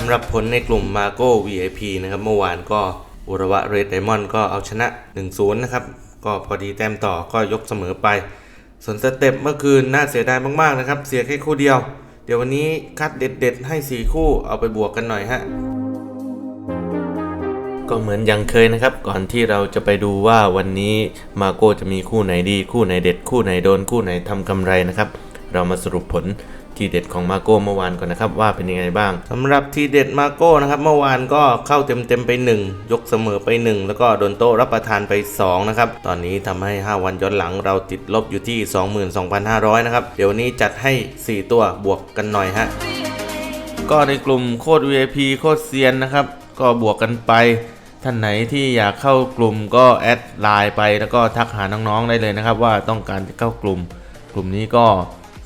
สำหรับผลในกลุ่ม Margo VIP นะครับเมื่อวานก็อุระวะเรดไดมอนด์ก็เอาชนะ 1-0 นะครับ ก็พอดีแต้มต่อก็ยกเสมอไป ส่วนสเต็ปเมื่อคืนน่าเสียดายมากๆนะครับ เสียแค่คู่เดียว เดี๋ยววันนี้คัดเด็ดๆ ให้ 4 คู่เอาไปบวกกันหน่อยฮะก็เหมือนยังเคยนะครับ ก่อนที่เราจะไปดูว่าวันนี้มาโก้จะมีคู่ไหนดี คู่ไหนเด็ด คู่ไหนโดน คู่ไหนทำกำไรนะครับ เรามาสรุปผลทีเด็ดของมาโก้เมื่อวานก่อนนะครับว่าเป็นยังไงบ้างสำหรับทีเด็ดมาโก้นะครับเมื่อวานก็เข้าเต็มๆไป 1 ยกเสมอไป 1 แล้วก็โดนโต้รับประทานไป2นะครับตอนนี้ทำให้ 5 วันย้อนหลังเราติดลบอยู่ที่ 22,500 นะครับ เดี๋ยววันนี้จัดให้ 4 ตัวบวกกันหน่อยฮะก็ในกลุ่มโคตร VIP โคตรเซียนนะครับ ก็บวกกันไปท่านไหนที่อยากเข้ากลุ่มก็แอดไลน์ไปแล้วก็ทักหาน้องๆได้เลยนะครับ ว่าต้องการจะเข้ากลุ่ม กลุ่มนี้ก็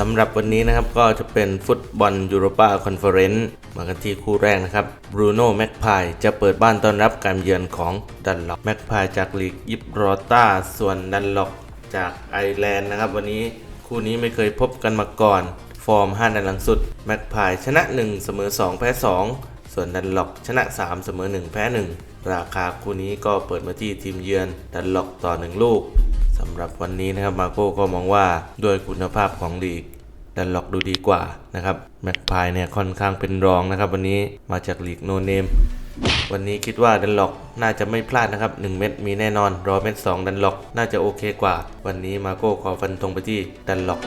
สำหรับวันนี้นะครับก็จะเป็นฟุตบอลยูโรปาคอนเฟอเรนซ์มากันที่คู่แรกนะครับบรูโน่แม็กพายจะเปิดบ้านต้อนรับการเยือนของดันล็อกแม็กพายจากลีกยิบรอต้าส่วนดันล็อกจากไอร์แลนด์นะครับ วันนี้คู่นี้ไม่เคยพบกันมาก่อน ฟอร์ม 5 นัดหลังสุดแม็กพายชนะ 1 เสมอ 2 แพ้ 2 ส่วนดันล็อกชนะ 3 เสมอ 1 แพ้ 1 ราคาคู่นี้ก็เปิดมาที่ทีมเยือนดันล็อกต่อ 1 ลูก สำหรับวันนี้นะครับมาโก้ก็มองว่าด้วยคุณภาพของลีกดันล็อกดูดีกว่านะครับแม็กพายเนี่ยค่อนข้างเป็นรองนะครับ วันนี้มาจากลีกโนเนมวันนี้คิดว่าดันล็อกน่าจะไม่พลาดนะครับ 1 เม็ดมีแน่นอนรอเม็ด2ดันล็อกน่าจะโอเคกว่า วันนี้มาโก้ขอฟันธงไปที่ดันล็อก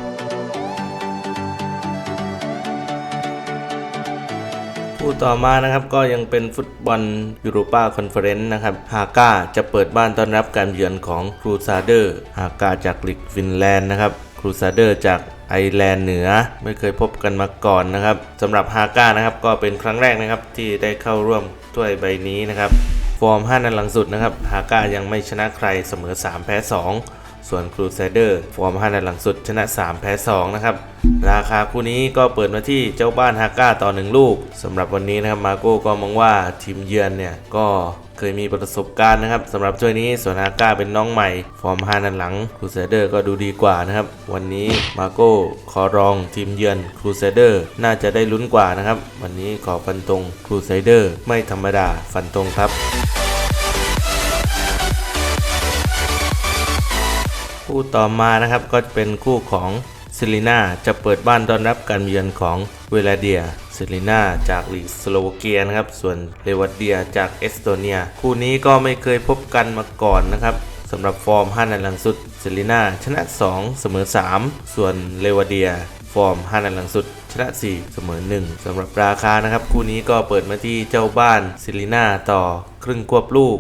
คู่ต่อมานะครับก็ยังเป็นฟุตบอลยูโรปาคอนเฟอเรนซ์นะครับฮาก้าจะเปิดบ้านต้อนรับการเยือนของครูซาเดอร์ฮาก้าจากลีกฟินแลนด์นะครับครูซาเดอร์จากไอร์แลนด์เหนือไม่เคยพบกันมาก่อนนะครับสำหรับฮาก้านะครับก็เป็นครั้งแรกนะครับที่ได้เข้าร่วมถ้วยใบนี้นะครับฟอร์ม 5 นัดหลังสุดนะครับฮาก้ายังไม่ชนะใครเสมอ 3 แพ้ 2 ส่วนครูไซเดอร์ฟอร์ม5นัดหลังสุดชนะ 3 แพ้ 2 นะครับ ราคาคู่นี้ก็เปิดมาที่เจ้าบ้านฮาก้าต่อ 1 ลูกสำหรับวันนี้นะครับมาโก้ก็มองว่าทีมเยือนเนี่ยก็เคยมีประสบการณ์นะครับสำหรับช่วยนี้ส่วนฮาก้าเป็นน้องใหม่ ฟอร์ม5นัดหลังครูไซเดอร์ก็ดูดีกว่านะครับ วันนี้มาโก้ขอรองทีมเยือนครูไซเดอร์น่าจะได้ลุ้นกว่านะครับ วันนี้ขอฟันตรงครูไซเดอร์ไม่ธรรมดาฟันตรงครับ คู่ต่อมานะครับก็เป็นคู่ของซิลิน่าจะเปิดบ้านต้อนรับการเยือนของเวลาเดียซิลิน่าจากลีกสโลวาเกียนะครับ ส่วนเลวัตเดียจากเอสโตเนีย คู่นี้ก็ไม่เคยพบกันมาก่อนนะครับสำหรับฟอร์ม5นัดหลังสุดซิลิน่าชนะ 2 เสมอ 3 ส่วนเลวาเดีย ฟอร์ม5นัดหลังสุด ชนะ 4 เสมอ 1สำหรับราคานะครับ คู่นี้ก็เปิดมาที่เจ้าบ้านซิลิน่าต่อครึ่งควบลูก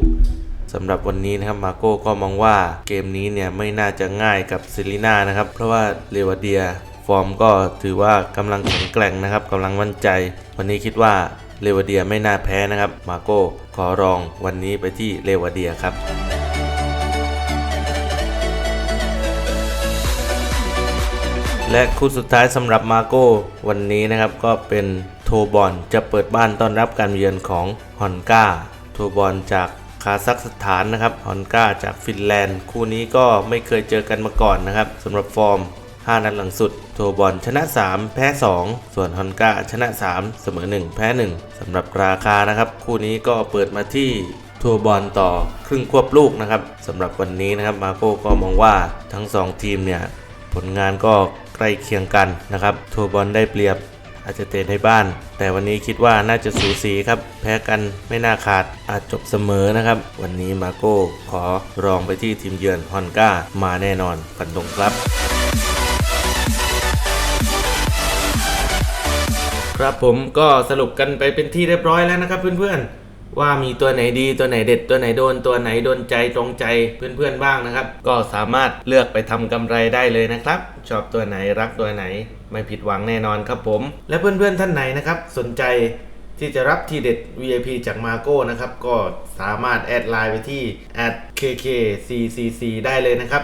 สำหรับวันนี้นะครับมาโก้ก็มองว่าเกมนี้เนี่ยไม่น่าจะง่ายกับซิลิน่านะครับ เพราะว่าเลวาเดียฟอร์มก็ถือว่ากำลังแข็งแกร่งนะครับกำลังมั่นใจ วันนี้คิดว่าเลวาเดียไม่น่าแพ้นะครับ มาโก้ขอรองวันนี้ไปที่เลวาเดียครับและคู่สุดท้ายสำหรับมาโก้วันนี้นะครับก็เป็นโทบอลจะเปิดบ้านต้อนรับการเยือนของฮอนก้าโทบอลจาก คาซัคสถานนะครับฮอนก้าจากฟินแลนด์ คู่นี้ก็ไม่เคยเจอกันมาก่อนนะครับสำหรับฟอร์ม 5 นัดหลังสุด โทบอลชนะ 3 แพ้ 2 ส่วนฮอนก้าชนะ 3 เสมอ 1 แพ้ 1สำหรับราคานะครับ คู่นี้ก็เปิดมาที่โทบอลต่อครึ่งควบลูกนะครับสำหรับวันนี้นะครับมาโก้ก็มองว่าทั้ง 2 ทีมเนี่ยผลงานก็ใกล้เคียงกันนะครับโทบอลได้เปรียบ อาจจะเตะในบ้าน แต่วันนี้คิดว่าน่าจะสูสีครับ แพ้กันไม่น่าขาดอาจจบเสมอนะครับ วันนี้มาโก้ขอรองไปที่ทีมเยือนฮอนก้ามาแน่นอนฟันตรงครับครับผมก็สรุปกันไปเป็นที่เรียบร้อยแล้วนะครับเพื่อนๆ ว่ามีตัวไหนดีตัวไหนเด็ดตัวไหนโดนตัวไหนโดนใจตรงใจเพื่อนๆบ้างนะครับ ก็สามารถเลือกไปทำกำไรได้เลยนะครับ ชอบตัวไหนรักตัวไหน ไม่ผิดหวังแน่นอนครับผม และเพื่อนๆท่านไหนนะครับ สนใจที่จะรับทีเด็ด VIP จากมาโก้นะครับ ก็สามารถแอดไลน์ไปที่ @kkccc ได้เลยนะครับ